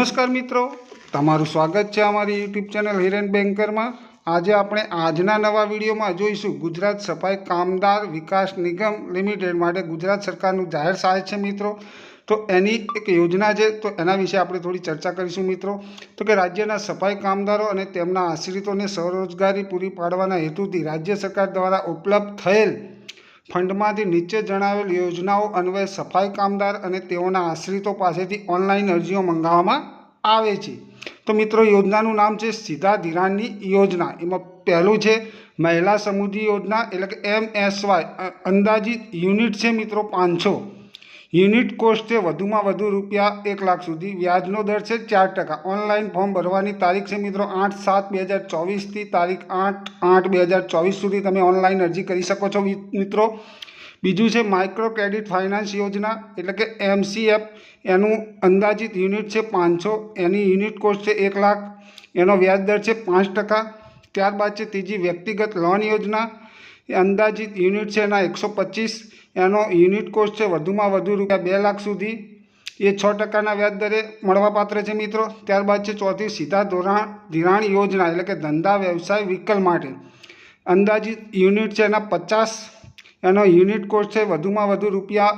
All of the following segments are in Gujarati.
નમસ્કાર મિત્રો. તમારું સ્વાગત છે અમારી યુટ્યુબ ચેનલ હિરેન બેન્કરમાં. આજે આપણે આજના નવા વિડીયોમાં જોઈશું ગુજરાત સફાઈ કામદાર વિકાસ નિગમ લિમિટેડ માટે ગુજરાત સરકારનું જાહેર સહાય છે મિત્રો. તો એની એક યોજના છે, તો એના વિશે આપણે થોડી ચર્ચા કરીશું મિત્રો. તો કે રાજ્યના સફાઈ કામદારો અને તેમના આશ્રિતોને સ્વરોજગારી પૂરી પાડવાના હેતુથી રાજ્ય સરકાર દ્વારા ઉપલબ્ધ થયેલ ફંડમાંથી નીચે જણાવેલ યોજનાઓ અન્વયે સફાઈ કામદાર અને તેઓના આશ્રિતો પાસેથી ઓનલાઈન અરજીઓ મંગાવવામાં આવે છે. તો મિત્રો, યોજનાનું નામ છે સીધા ધિરાણની યોજના. એમાં પહેલું છે મહિલા સમૃદ્ધિ યોજના, એટલે કે એમ એસ અંદાજિત યુનિટ છે મિત્રો પાંચસો. યુનિટ કોસ્ટ છે વધુમાં વધુ રૂપિયા એક લાખ સુધી. વ્યાજનો દર છે ચાર ટકા. ઓનલાઈન ફોર્મ ભરવાની તારીખ છે મિત્રો આઠ સાત બે હજાર ચોવીસથી તારીખ આઠ આઠ બે હજાર ચોવીસ સુધી તમે ઓનલાઈન અરજી કરી શકો છો મિત્રો. બીજું છે માઇક્રો ક્રેડિટ ફાઇનાન્સ યોજના, એટલે કે એમસીએફ. એનું અંદાજિત યુનિટ છે પાંચસો. એની યુનિટ કોસ્ટ છે એક લાખ. એનો વ્યાજ દર છે પાંચ ટકા. ત્યારબાદ છે ત્રીજી વ્યક્તિગત લોન યોજના. એ અંદાજિત યુનિટ છે એના એકસો પચીસ. એનો યુનિટ કોસ્ટ છે વધુમાં વધુ રૂપિયા બે લાખ સુધી. એ છ ટકાના વ્યાજ દરે મળવાપાત્ર છે મિત્રો. ત્યારબાદ છે ચોથી સીધા ધોરણ, ધિરાણ યોજના એટલે કે ધંધા વ્યવસાય વિકલ્પ માટે. અંદાજિત યુનિટ છે એના પચાસ. એનો યુનિટ કોસ્ટ છે વધુમાં વધુ રૂપિયા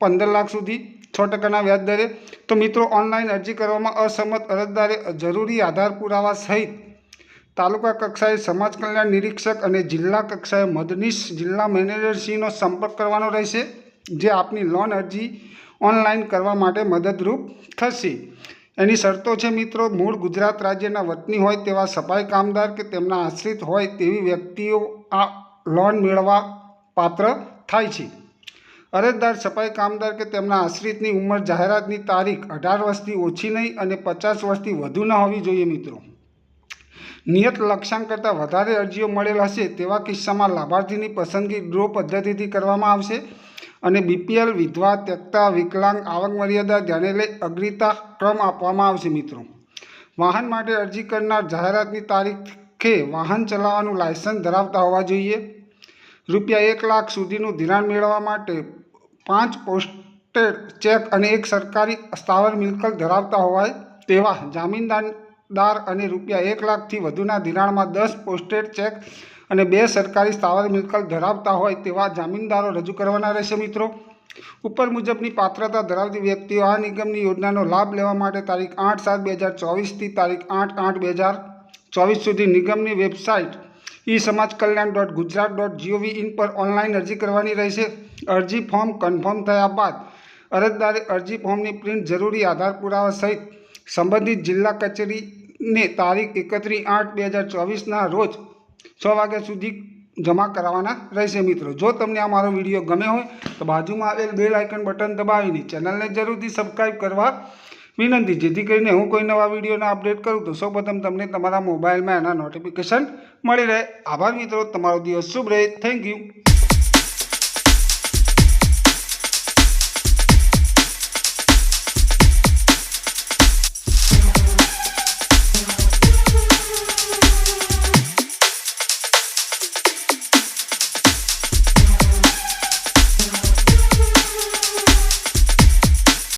પંદર લાખ સુધી છ ટકાના વ્યાજ દરે. તો મિત્રો ઓનલાઈન અરજી કરવામાં અસંમત અરજદારે જરૂરી આધાર પુરાવા સહિત તાલુકા કક્ષાએ સમાજ કલ્યાણ નિરીક્ષક અને જિલ્લા કક્ષાએ મદનીશ જિલ્લા મેનેજરશ્રીનો સંપર્ક કરવાનો રહેશે, જે આપની લોન અરજી ઓનલાઈન કરવા માટે મદદરૂપ થશે. એની શરતો છે મિત્રો, મૂળ ગુજરાત રાજ્યના વતની હોય તેવા સફાઈ કામદાર કે તેમના આશ્રિત હોય તેવી વ્યક્તિઓ આ લોન મેળવવા પાત્ર થાય છે. અરજદાર, સફાઈ કામદાર કે તેમના આશ્રિતની ઉંમર જાહેરાતની તારીખ અઢાર વર્ષથી ઓછી નહીં અને પચાસ વર્ષથી વધુ ન હોવી જોઈએ મિત્રો. નિયત લક્ષ્યાંક કરતાં વધારે અરજીઓ મળેલ હશે તેવા કિસ્સામાં લાભાર્થીની પસંદગી ડ્રો પદ્ધતિથી કરવામાં આવશે અને બીપીએલ વિધવા, ત્યક્તા, વિકલાંગ, આવક મર્યાદા, ધ્યાને લઈ અગ્રતા ક્રમ આપવામાં આવશે મિત્રો. વાહન માટે અરજી કરનાર જાહેરાતની તારીખે વાહન ચલાવવાનું લાયસન્સ ધરાવતા હોવા જોઈએ. રૂપિયા એક લાખ સુધીનું ધિરાણ મેળવવા માટે પાંચ પોસ્ટેડ ચેક અને એક સરકારી સ્થાવર મિલકત ધરાવતા હોવાય તેવા જામીનદાર અને રૂપિયા એક લાખથી વધુના ધિરાણમાં દસ પોસ્ટેડ ચેક અને બે સરકારી સ્થાવર મિલકત ધરાવતા હોય તેવા જામીનદારો રજૂ કરવાના રહેશે મિત્રો. ઉપર મુજબની પાત્રતા ધરાવતી વ્યક્તિઓ આ નિગમની યોજનાનો લાભ લેવા માટે તારીખ આઠ સાત બે હજાર ચોવીસથી તારીખ આઠ આઠ બે હજાર ચોવીસ સુધી નિગમની વેબસાઇટ ઈ સમાજ કલ્યાણ dot Gujarat dot GOV in પર ઓનલાઈન અરજી કરવાની રહેશે. અરજી ફોર્મ કન્ફર્મ થયા બાદ અરજદારે અરજી ફોર્મની પ્રિન્ટ જરૂરી આધાર પુરાવા સહિત સંબંધિત જિલ્લા કચેરીને તારીખ એકત્રીસ આઠ બે હજાર ચોવીસના રોજ છ વાગ્યા સુધી જમા કરાવવાના રહેશે મિત્રો. જો તમને આ મારો વીડિયો ગમે હોય તો બાજુમાં આવેલ બેલ આઇકન બટન દબાવીને ચેનલને જરૂરથી સબસ્ક્રાઈબ કરવા વિનંતી. જેથી કરીને હું કોઈ નવા વિડીયોના અપડેટ કરું તો સૌપ્રથમ તમને તમારા મોબાઈલમાં એના નોટિફિકેશન મળી રહે. આભાર મિત્રો. તમારો દિવસ શુભ રહે. Thank you.